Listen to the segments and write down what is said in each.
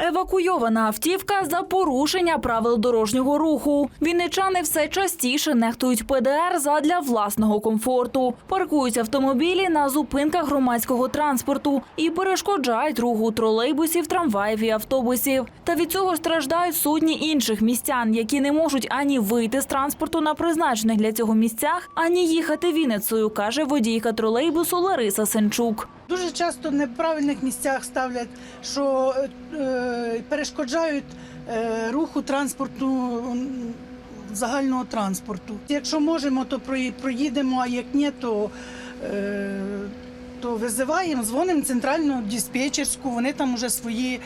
Евакуйована автівка за порушення правил дорожнього руху. Вінничани все частіше нехтують ПДР задля власного комфорту. Паркують автомобілі на зупинках громадського транспорту і перешкоджають руху тролейбусів, трамваїв і автобусів. Та від цього страждають сотні інших містян, які не можуть ані вийти з транспорту на призначених для цього місцях, ані їхати Вінницею, каже водійка тролейбусу Лариса Сенчук. Дуже часто в неправильних місцях ставлять, що е, перешкоджають е, руху транспорту загального транспорту. Якщо можемо, то проїдемо, а як ні, то, е, то визиваємо, дзвонимо центральну диспетчерську, вони там вже свої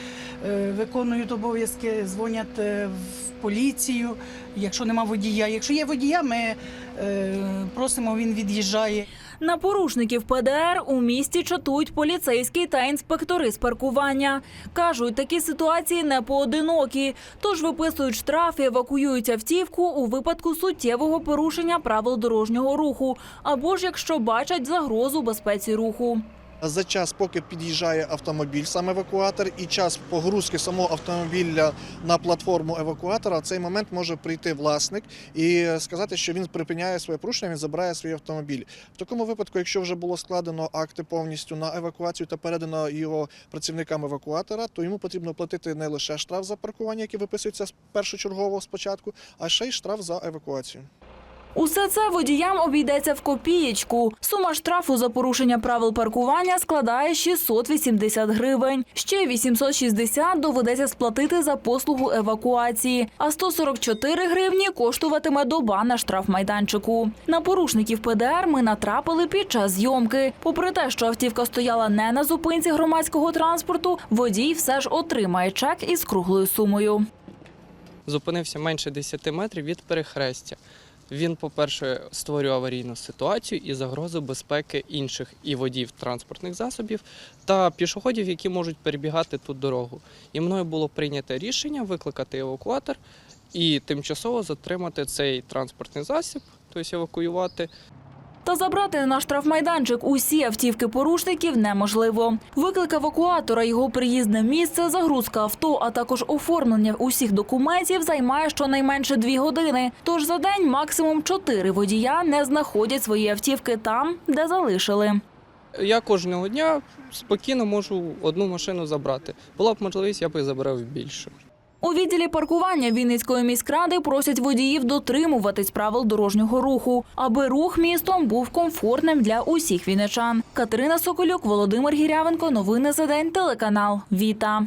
е, виконують обов'язки, дзвонять е, в поліцію, якщо нема водія. Якщо є водія, ми е, просимо, він від'їжджає. На порушників ПДР у місті чатують поліцейські та інспектори з паркування. Кажуть, такі ситуації не поодинокі, тож виписують штраф і евакуюють автівку у випадку суттєвого порушення правил дорожнього руху або ж якщо бачать загрозу безпеці руху. За час, поки під'їжджає автомобіль, сам евакуатор, і час погрузки самого автомобіля на платформу евакуатора, в цей момент може прийти власник і сказати, що він припиняє своє порушення, він забирає свій автомобіль. В такому випадку, якщо вже було складено акти повністю на евакуацію та передано його працівникам евакуатора, то йому потрібно платити не лише штраф за паркування, який виписується першочергово спочатку, а ще й штраф за евакуацію. Усе це водіям обійдеться в копієчку. Сума штрафу за порушення правил паркування складає 680 гривень. Ще 860 доведеться сплатити за послугу евакуації, а 144 гривні коштуватиме доба на штрафмайданчику. На порушників ПДР ми натрапили під час зйомки. Попри те, що автівка стояла не на зупинці громадського транспорту, водій все ж отримає чек із круглою сумою. зупинився менше 10 метрів від перехрестя. Він, по-перше, створює аварійну ситуацію і загрозу безпеки інших і водіїв транспортних засобів та пішоходів, які можуть перебігати тут дорогу. І мною було прийнято рішення викликати евакуатор і тимчасово затримати цей транспортний засіб, тобто евакуювати. Та забрати на штрафмайданчик усі автівки порушників неможливо. Виклик евакуатора, його приїзд на місце, загрузка авто, а також оформлення усіх документів займає щонайменше дві години. Тож за день максимум чотири водія не знаходять свої автівки там, де залишили. Я кожного дня спокійно можу одну машину забрати. Була б можливість, я б і забрав більше. У відділі паркування Вінницької міськради просять водіїв дотримуватись правил дорожнього руху, аби рух містом був комфортним для усіх вінничан. Катерина Соколюк, Володимир Гірявенко. Новини за день. Телеканал Віта.